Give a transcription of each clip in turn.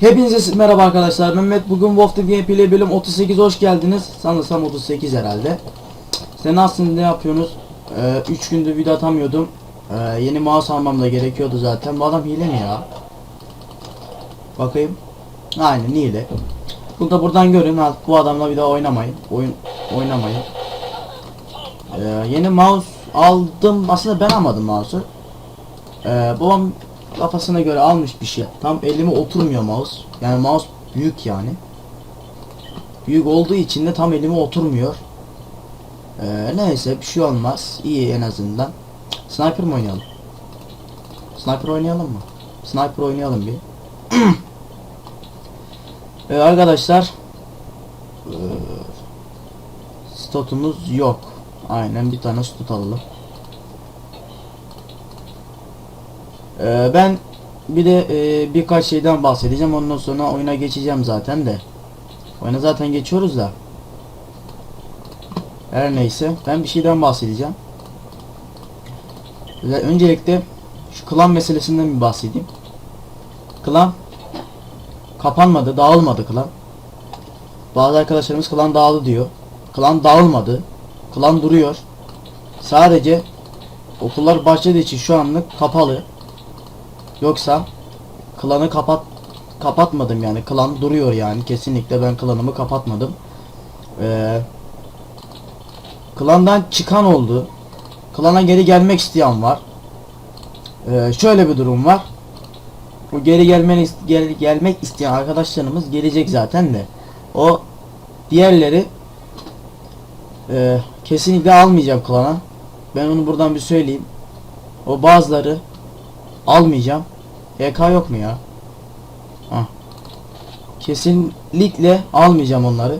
Hepinize merhaba arkadaşlar. Mehmet bugün Wolf Team Gameplay bölüm 38 hoş geldiniz. Sanırsam 38 herhalde. Sen aslında ne yapıyorsunuz? 3 gündür video atamıyordum. Ee, yeni mouse almam da gerekiyordu zaten. Bu adam hile mi ya? Bakayım. Aynen hile. Bunu da buradan görün. Ha, Bu adamla bir daha oynamayın. Oyun oynamayın. Ee, yeni mouse aldım. Aslında ben almadım mouse'u. Ee, babam kafasına göre almış bir şey. Tam elime oturmuyor mouse. Yani mouse büyük yani. Büyük olduğu için de tam elime oturmuyor. Ee, neyse bir şey olmaz. İyi en azından. Sniper mı oynayalım? Sniper oynayalım mı? Sniper oynayalım bir. ee, arkadaşlar ee, Stotumuz yok. Aynen bir tane stot alalım. Ee, ben bir de e, birkaç şeyden bahsedeceğim. Ondan sonra oyuna geçeceğim zaten de. Oyuna zaten geçiyoruz da. Her neyse ben bir şeyden bahsedeceğim. Ve öncelikle şu klan meselesinden bir bahsedeyim. Klan kapanmadı, dağılmadı klan. Bazı arkadaşlarımız klan dağıldı diyor. Klan dağılmadı. Klan duruyor. Sadece okullar başladığı için şu anlık kapalı. Yoksa klanı kapat kapatmadım yani. Klan duruyor yani. Kesinlikle ben klanımı kapatmadım. Ee, klandan çıkan oldu. Klana geri gelmek isteyen var. Ee, şöyle bir durum var. Bu geri gelmeni gel, gelmek isteyen arkadaşlarımız gelecek zaten de. O diğerleri e, kesinlikle almayacağım klana. Ben onu buradan bir söyleyeyim. O bazıları almayacağım. HK yok mu ya? Hah. Kesinlikle almayacağım onları.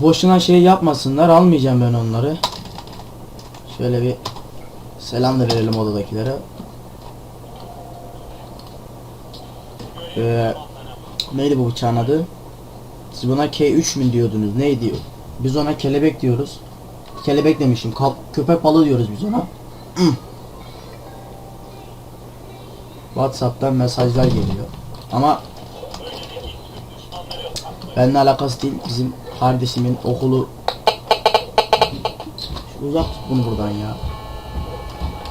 Boşuna şey yapmasınlar. Almayacağım ben onları. Şöyle bir selam da verelim odadakilere. Ee, neydi bu bıçağın adı? Siz buna K3 mü diyordunuz? Ne diyor? Biz ona kelebek diyoruz. Kelebek demişim. Kap- köpek balığı diyoruz biz ona. WhatsApp'tan mesajlar geliyor. Ama benimle alakası değil. Bizim kardeşimin okulu uzak tut bunu buradan ya.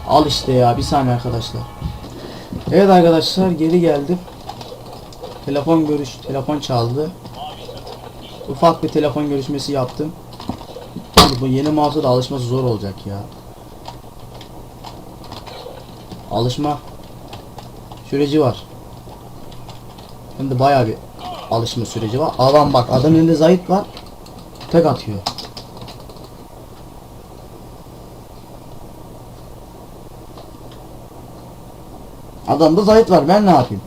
Al işte ya. Bir saniye arkadaşlar. Evet arkadaşlar geri geldim. Telefon görüş telefon çaldı. Ufak bir telefon görüşmesi yaptım. Bu yeni mouse'a da alışması zor olacak ya. Alışma süreci var. Hem de bayağı bir alışma süreci var. Adam bak adamın elinde zayıf var. Tek atıyor. Adamda zayıf var. Ben ne yapayım?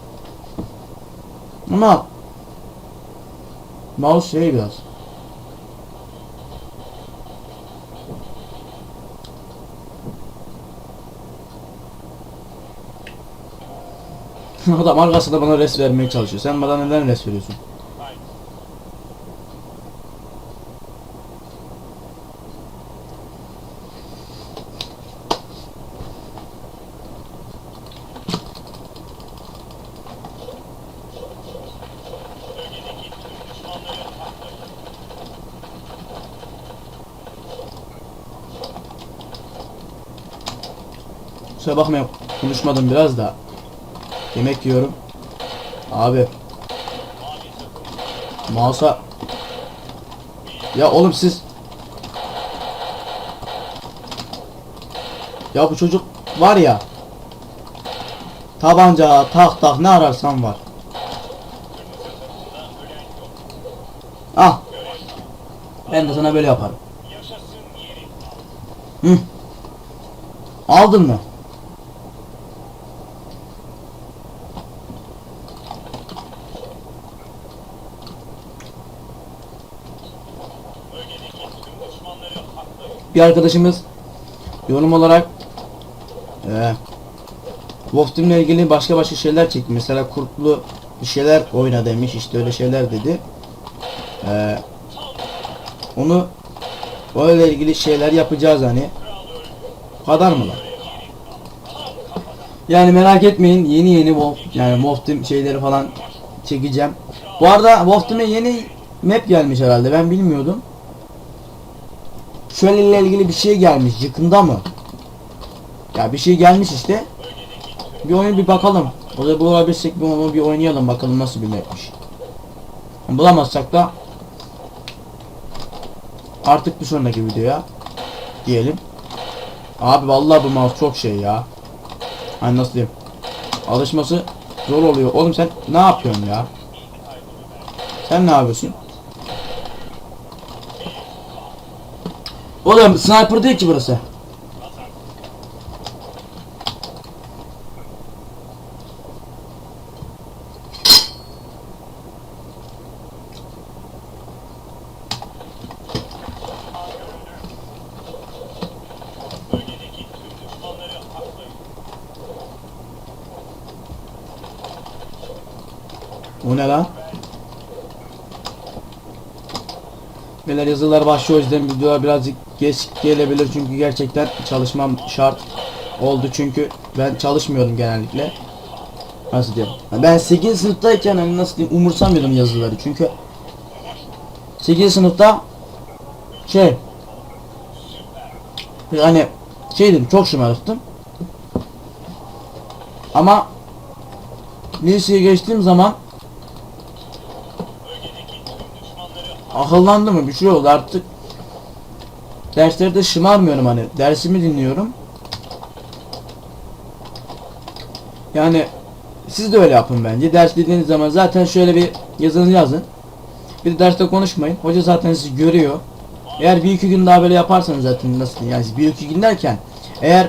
Yap? Mouse şey biraz. Adam arkasında bana res vermeye çalışıyor. Sen bana neden res veriyorsun? Kusura bakmayın konuşmadım biraz da. Yemek yiyorum. Abi. Mouse'a Ya oğlum siz Ya bu çocuk var ya Tabanca, tak tak ne ararsan var. Ah. Ben de sana böyle yaparım. Hı. Aldın mı? Bir arkadaşımız yorum olarak e, Wolf ilgili başka başka şeyler çekti. Mesela kurtlu bir şeyler oyna demiş işte öyle şeyler dedi. E, onu öyle ilgili şeyler yapacağız hani. Bu kadar mı lan? Yani merak etmeyin yeni yeni Wolf yani Wolf Team şeyleri falan çekeceğim. Bu arada Wolf yeni map gelmiş herhalde ben bilmiyordum. Şöyle ile ilgili bir şey gelmiş yakında mı? Ya bir şey gelmiş işte. Bir oyun bir bakalım. O da bulabilirsek bir onu bir oynayalım bakalım nasıl bir mapmiş. Bulamazsak da artık bir sonraki videoya diyelim. Abi vallahi bu mouse çok şey ya. Hani nasıl diyeyim? Alışması zor oluyor. Oğlum sen ne yapıyorsun ya? Sen ne yapıyorsun? Oğlum sniper değil ki burası. O ne lan? Beyler yazılar başlıyor o yüzden videolar birazcık geç gelebilir çünkü gerçekten çalışmam şart oldu. Çünkü ben çalışmıyorum genellikle. Nasıl diyeyim? Ben 8 sınıftayken hani nasıl diyeyim umursamıyordum yazıları. Çünkü 8 sınıfta şey hani şeydim çok şımarıktım. Ama liseye geçtiğim zaman akıllandı mı? Bir şey oldu artık derslerde şımarmıyorum hani. Dersimi dinliyorum. Yani siz de öyle yapın bence. Ders dediğiniz zaman zaten şöyle bir yazınızı yazın. Bir de derste konuşmayın. Hoca zaten sizi görüyor. Eğer bir iki gün daha böyle yaparsanız zaten nasıl yani bir iki gün derken eğer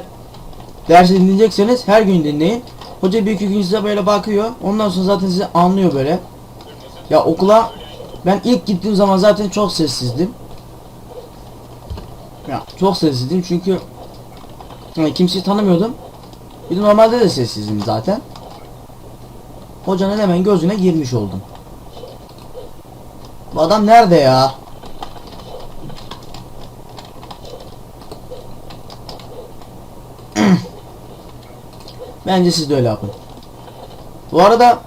dersi dinleyecekseniz her gün dinleyin. Hoca bir iki gün size böyle bakıyor. Ondan sonra zaten sizi anlıyor böyle. Ya okula ben ilk gittiğim zaman zaten çok sessizdim. Ya çok sessizdim çünkü yani kimseyi tanımıyordum. Bir de normalde de sessizdim zaten. Hocanın hemen gözüne girmiş oldum. Bu adam nerede ya? Bence siz de öyle yapın. Bu arada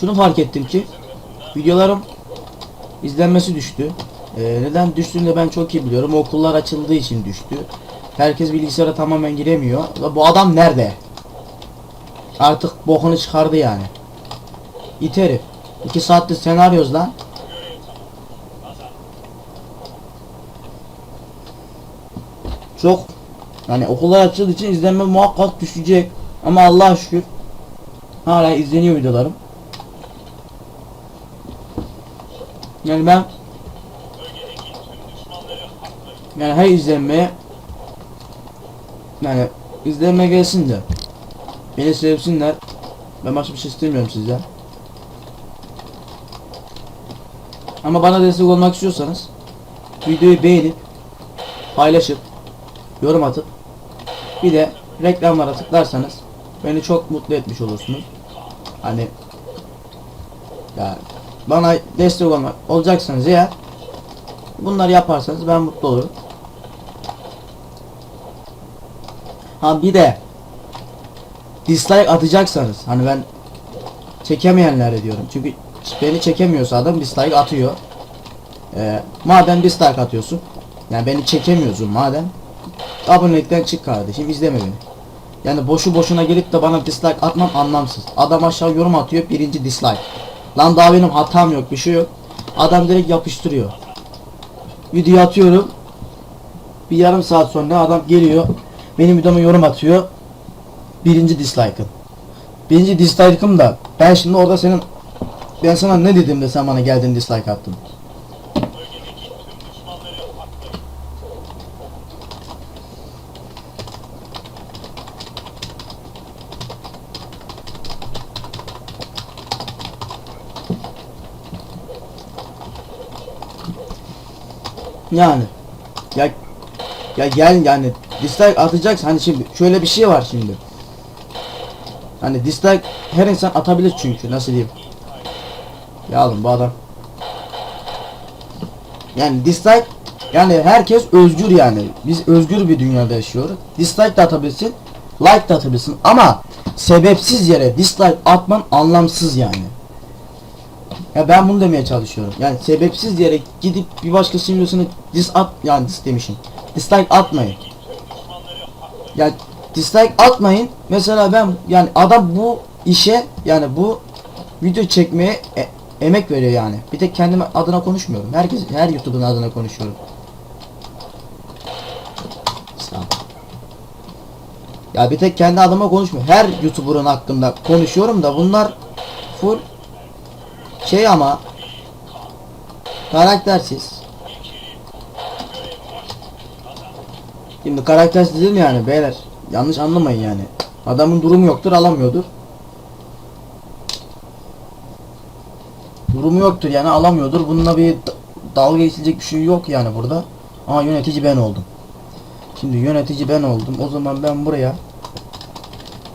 şunu fark ettim ki videolarım izlenmesi düştü. Ee, neden düştüğünü de ben çok iyi biliyorum. Okullar açıldığı için düştü. Herkes bilgisayara tamamen giremiyor. Ve bu adam nerede? Artık bokunu çıkardı yani. İt herif. 2 saattir senaryoz lan. Çok yani okullar açıldığı için izlenme muhakkak düşecek. Ama Allah'a şükür hala izleniyor videolarım. Yani ben yani her izlenmeye yani izlenme gelsin de beni sevsinler. Ben başka bir şey istemiyorum sizden. Ama bana destek olmak istiyorsanız videoyu beğenip paylaşıp yorum atıp bir de reklamlara tıklarsanız beni çok mutlu etmiş olursunuz. Hani yani bana destek olmak olacaksanız eğer bunları yaparsanız ben mutlu olurum. Ha bir de dislike atacaksanız hani ben çekemeyenlere diyorum. Çünkü beni çekemiyorsa adam dislike atıyor. Ee, madem dislike atıyorsun yani beni çekemiyorsun madem abonelikten çık kardeşim izleme beni. Yani boşu boşuna gelip de bana dislike atmam anlamsız. Adam aşağı yorum atıyor birinci dislike. Lan daha benim hatam yok bir şey yok. Adam direkt yapıştırıyor. Video atıyorum. Bir yarım saat sonra adam geliyor. Benim videoma yorum atıyor. Birinci dislike'ım. Birinci dislike'ım da ben şimdi orada senin ben sana ne dedim de sen bana geldin dislike attın. Yani ya ya gel yani dislike atacaksın hani şimdi şöyle bir şey var şimdi. Hani dislike her insan atabilir çünkü nasıl diyeyim. Ya oğlum bu adam. Yani dislike yani herkes özgür yani. Biz özgür bir dünyada yaşıyoruz. Dislike de atabilirsin. like da atabilirsin ama sebepsiz yere dislike atman anlamsız yani. Ya ben bunu demeye çalışıyorum. Yani sebepsiz yere gidip bir başkasının videosuna dis at yani dis demişim. Dislike atmayın. Ya dislike atmayın. Mesela ben yani adam bu işe yani bu video çekmeye e- emek veriyor yani. Bir tek kendim adına konuşmuyorum. Herkes her YouTube'un adına konuşuyorum. Ya bir tek kendi adıma konuşmuyorum. Her YouTuber'ın hakkında konuşuyorum da bunlar full şey ama karaktersiz. Şimdi karaktersiz dedim yani beyler. Yanlış anlamayın yani. Adamın durumu yoktur alamıyordur. Durumu yoktur yani alamıyordur. Bununla bir dalga geçilecek bir şey yok yani burada. Ama yönetici ben oldum. Şimdi yönetici ben oldum. O zaman ben buraya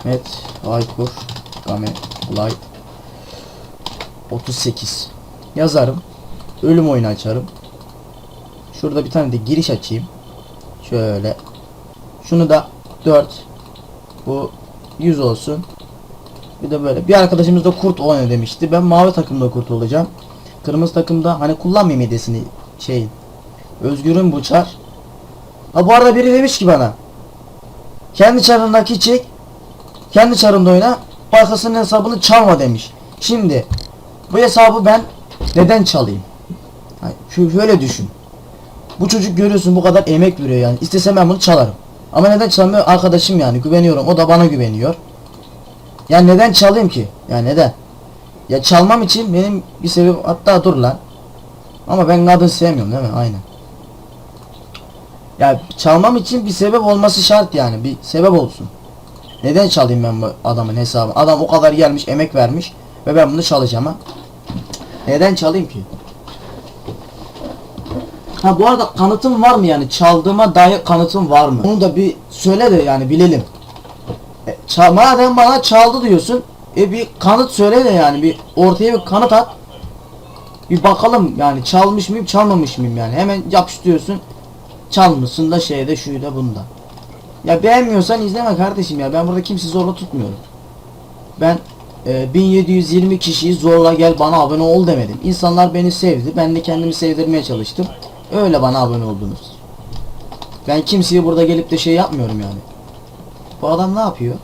Met Aykur Game Light 38 yazarım. Ölüm oyunu açarım. Şurada bir tane de giriş açayım. Şöyle. Şunu da 4. Bu 100 olsun. Bir de böyle. Bir arkadaşımız da kurt oyna demişti. Ben mavi takımda kurt olacağım. Kırmızı takımda hani kullanmayayım hediyesini şeyin. Özgür'ün bu çar. Ha bu arada biri demiş ki bana. Kendi çarındaki çek. Kendi çarında oyna. Başkasının hesabını çalma demiş. Şimdi bu hesabı ben neden çalayım? Şöyle düşün. Bu çocuk görüyorsun bu kadar emek veriyor yani. İstesem ben bunu çalarım. Ama neden çalmıyor? Arkadaşım yani güveniyorum. O da bana güveniyor. Ya neden çalayım ki? Ya neden? Ya çalmam için benim bir sebep hatta dur lan. Ama ben kadın sevmiyorum değil mi? Aynen. Ya çalmam için bir sebep olması şart yani. Bir sebep olsun. Neden çalayım ben bu adamın hesabını? Adam o kadar gelmiş, emek vermiş ve ben bunu çalacağım ha. Neden çalayım ki? Ha bu arada kanıtım var mı yani? Çaldığıma dair kanıtım var mı? Onu da bir söyle de yani bilelim. E, çal, madem bana çaldı diyorsun, e bir kanıt söyle de yani bir ortaya bir kanıt at. Bir bakalım yani çalmış mıyım, çalmamış mıyım yani. Hemen yapıştırıyorsun. Çalmışsın da şeyde şuyda bunda. Ya beğenmiyorsan izleme kardeşim ya. Ben burada kimse zorla tutmuyorum. Ben e, 1720 kişiyi zorla gel bana abone ol demedim. İnsanlar beni sevdi. Ben de kendimi sevdirmeye çalıştım. Öyle bana abone oldunuz. Ben kimseye burada gelip de şey yapmıyorum yani. Bu adam ne yapıyor?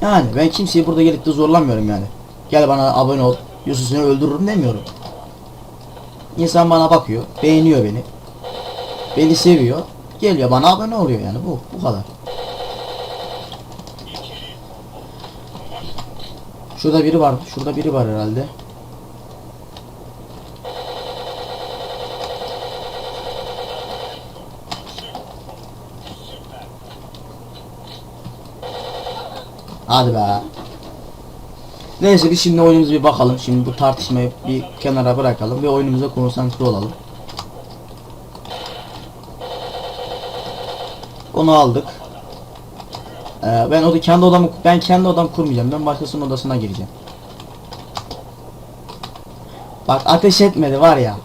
Yani ben kimseyi burada gelip de zorlamıyorum yani. Gel bana abone ol. Yusuf seni öldürürüm demiyorum. İnsan bana bakıyor, beğeniyor beni. Beni seviyor. Geliyor bana abone oluyor yani bu bu kadar. Şurada biri var. Şurada biri var herhalde. Hadi be. Neyse biz şimdi oyunumuza bir bakalım. Şimdi bu tartışmayı bir kenara bırakalım ve oyunumuza konsantre olalım. Onu aldık. Ee, ben o kendi odamı ben kendi odam kurmayacağım. Ben başkasının odasına gireceğim. Bak ateş etmedi var ya.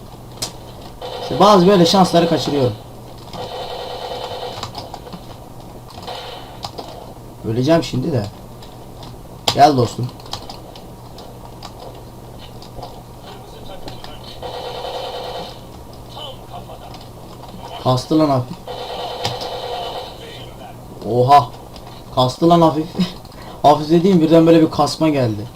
İşte bazı böyle şansları kaçırıyorum. Öleceğim şimdi de. Gel dostum. Kastı lan hafif. Oha. Kastı lan hafif. hafif dediğim birden böyle bir kasma geldi.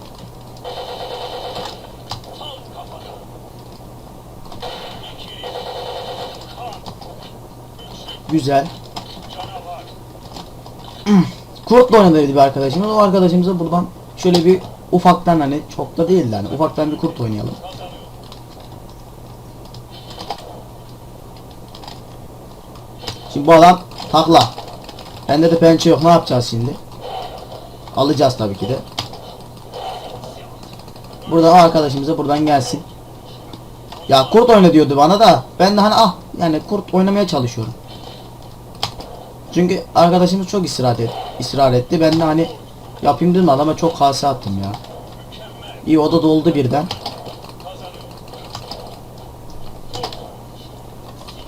Güzel. Kurtla oynadı bir arkadaşımız. O arkadaşımıza buradan şöyle bir ufaktan hani çok da değil yani ufaktan bir kurt oynayalım. Şimdi bu adam takla. Bende de pençe yok. Ne yapacağız şimdi? Alacağız tabii ki de. Burada arkadaşımıza buradan gelsin. Ya kurt oyna diyordu bana da. Ben de hani ah yani kurt oynamaya çalışıyorum. Çünkü arkadaşımız çok ısrar, et, ısrar etti. Ben de hani yapayım dedim adama çok hasa attım ya. İyi oda doldu birden.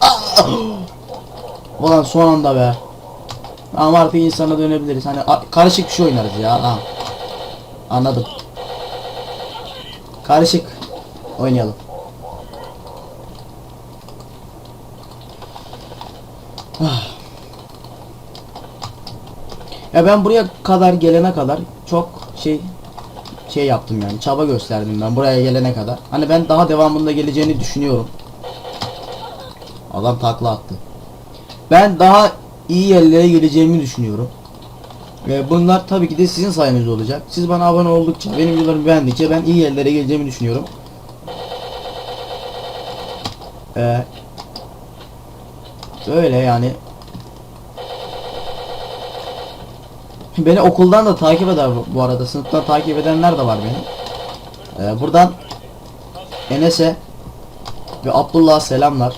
Ah! Ulan son anda be. Ama artık insana dönebiliriz. Hani karışık bir şey oynarız ya. Ha. Anladım. Karışık oynayalım. Ah. Ya ben buraya kadar gelene kadar çok şey şey yaptım yani çaba gösterdim ben buraya gelene kadar. Hani ben daha devamında geleceğini düşünüyorum. Adam takla attı. Ben daha iyi yerlere geleceğimi düşünüyorum. Ve bunlar tabii ki de sizin sayenizde olacak. Siz bana abone oldukça, benim videolarımı beğendikçe ben iyi yerlere geleceğimi düşünüyorum. Ee, öyle yani. Beni okuldan da takip eder bu- arada. Sınıftan takip edenler de var beni. Ee, buradan Enes'e ve Abdullah'a selamlar.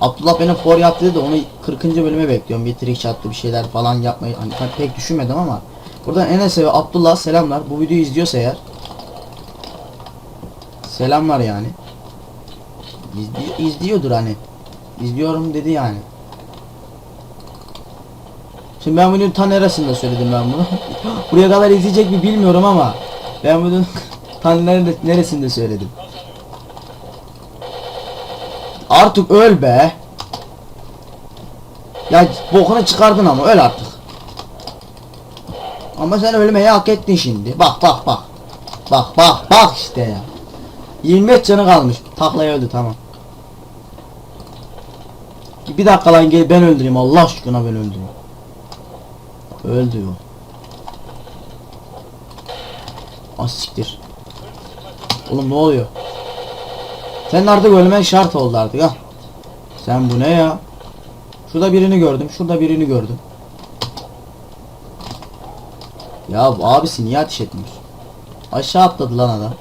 Abdullah benim for yaptı dedi onu 40. bölüme bekliyorum. Bir trick shot'lı bir şeyler falan yapmayı hani pek düşünmedim ama buradan Enes'e ve Abdullah'a selamlar. Bu videoyu izliyorsa eğer selamlar yani. İzli- izliyordur hani. İzliyorum dedi yani. Şimdi ben bunun ta neresinde söyledim ben bunu. Buraya kadar izleyecek mi bilmiyorum ama ben tan nerede- neresinde söyledim. Artık öl be. Ya bokunu çıkardın ama öl artık. Ama sen ölmeyi hak ettin şimdi. Bak bak bak. Bak bak bak işte ya. 25 canı kalmış. Taklaya öldü tamam. Bir dakika lan gel ben öldüreyim Allah aşkına ben öldüreyim. Öldü o. Az siktir. Oğlum ne oluyor? Sen artık ölmen şart oldu artık ha. Sen bu ne ya? Şurada birini gördüm. Şurada birini gördüm. Ya bu abisi niye ateş etmiyor? Aşağı atladı lan adam.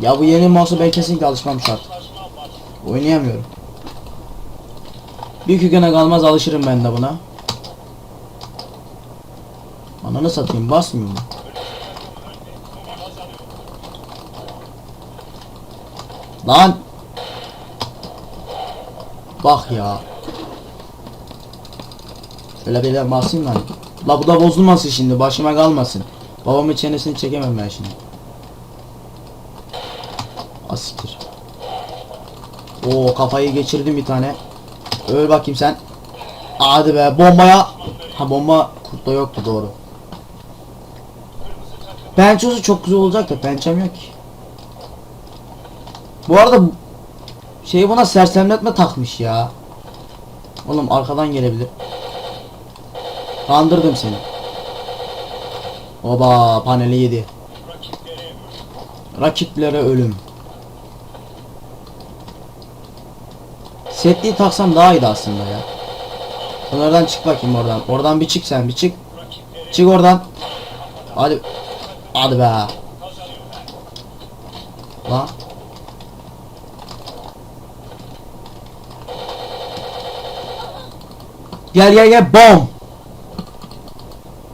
Ya bu yeni mouse'a ben kesinlikle alışmam şart. Oynayamıyorum. Bir iki güne kalmaz alışırım ben de buna. Ananı satayım basmıyor mu? Lan! Bak ya. Şöyle bir de basayım lan. La bu da bozulmasın şimdi başıma kalmasın. Babamın çenesini çekemem ben şimdi. Asiktir. Oo kafayı geçirdim bir tane. Öl bakayım sen. Hadi be bombaya. Ha bomba kurtta yoktu doğru. Pençosu çok güzel olacak da pençem yok ki. Bu arada şey buna sersemletme takmış ya. Oğlum arkadan gelebilir. Kandırdım seni. Oba paneli yedi. Rakiplere ölüm. Setliği taksam daha iyiydi aslında ya. Oradan çık bakayım oradan. Oradan bir çık sen bir çık. Çık oradan. Hadi. Hadi be. Lan. Gel gel gel bom.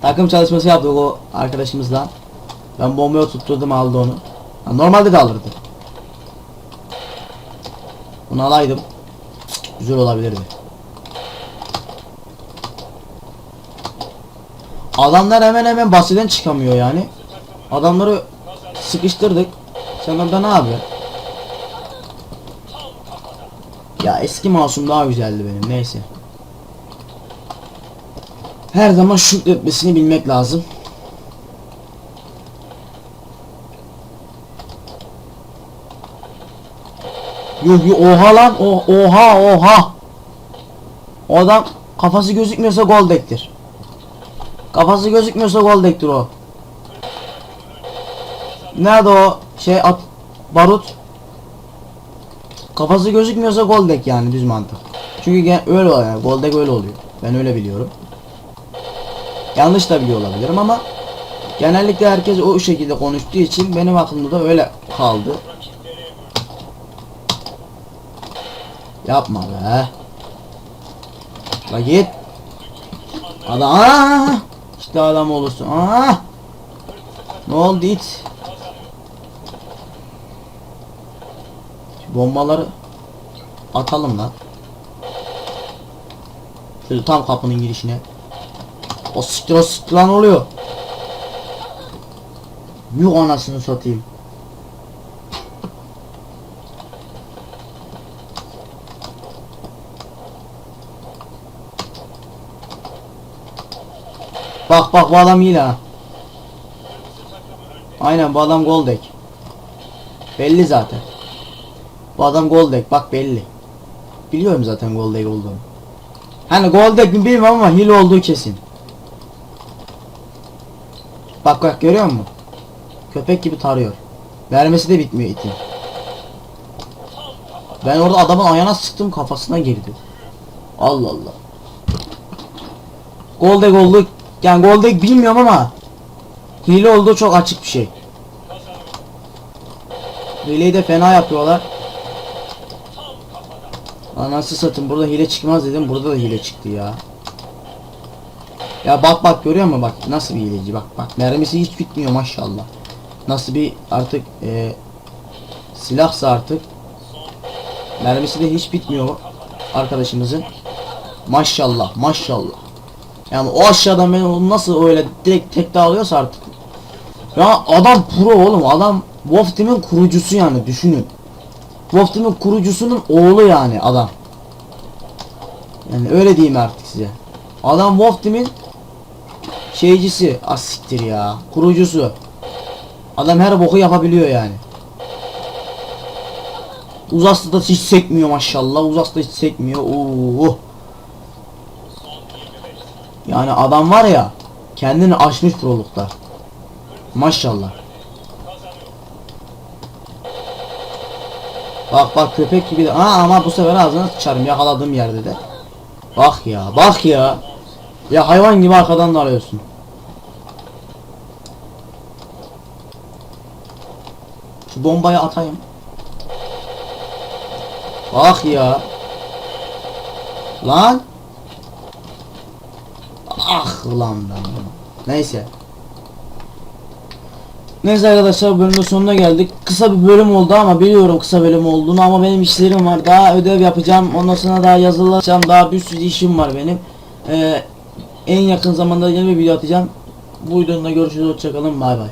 Takım çalışması yaptık o arkadaşımızla. Ben bombayı tutturdum aldı onu. Ha, normalde de alırdı. Bunu alaydım. Güzel olabilirdi. Adamlar hemen hemen basitten çıkamıyor yani. Adamları sıkıştırdık. Sen orada ne yapıyorsun? Ya eski masum daha güzeldi benim neyse. Her zaman şükretmesini bilmek lazım. Yuh yuh oha lan o oha oha. O adam kafası gözükmüyorsa gol dektir. Kafası gözükmüyorsa gol dektir o. Nerede o şey at barut? Kafası gözükmüyorsa gol dek yani düz mantık. Çünkü öyle oluyor yani gol dek öyle oluyor. Ben öyle biliyorum. Yanlış da biliyor olabilirim ama genellikle herkes o şekilde konuştuğu için benim aklımda da öyle kaldı. Yapma be. La git. Adam aa! İşte adam olursun. Aa! Ne oldu it? Bombaları atalım lan. Şöyle tam kapının girişine. O siktir o siktir lan oluyor. Yuh anasını satayım. Bak bak bu adam iyi ha. Aynen bu adam Goldek. Belli zaten. Bu adam Goldek bak belli. Biliyorum zaten Goldek olduğunu. Hani Goldek mi bilmiyorum ama hile olduğu kesin. Bak bak görüyor musun? Köpek gibi tarıyor. Vermesi de bitmiyor itin. Ben orada adamın ayağına sıktım kafasına girdi. Allah Allah. Goldek oldu. Yani Goldek bilmiyorum ama hile olduğu çok açık bir şey. Hileyi de fena yapıyorlar. Anası satın burada hile çıkmaz dedim burada da hile çıktı ya. Ya bak bak görüyor musun bak nasıl bir hileci bak bak mermisi hiç bitmiyor maşallah. Nasıl bir artık e, silahsa artık mermisi de hiç bitmiyor arkadaşımızın. Maşallah maşallah. Yani o aşağıdan beni onu nasıl öyle direkt tek dağılıyorsa artık. Ya adam pro oğlum adam Wolf Team'in kurucusu yani düşünün. Wolf Team'in kurucusunun oğlu yani adam. Yani öyle diyeyim artık size. Adam Wolf Team'in şeycisi asiktir ya kurucusu. Adam her boku yapabiliyor yani. Uzaslı da hiç sekmiyor maşallah. Uzaslı da hiç sekmiyor. Oo. Yani adam var ya kendini aşmış prolukta. Maşallah. Bak bak köpek gibi de. Aa ama bu sefer ağzına sıçarım yakaladığım yerde de. Bak ya bak ya. Ya hayvan gibi arkadan da arıyorsun. Şu bombayı atayım. Bak ya. Lan. Ah lan lan. Neyse. Neyse arkadaşlar bölümün sonuna geldik. Kısa bir bölüm oldu ama biliyorum kısa bölüm olduğunu ama benim işlerim var. Daha ödev yapacağım. Ondan sonra daha yazılacağım. Daha bir sürü işim var benim. Ee, en yakın zamanda yeni bir video atacağım. Bu videoda görüşürüz. Hoşçakalın. Bay bay.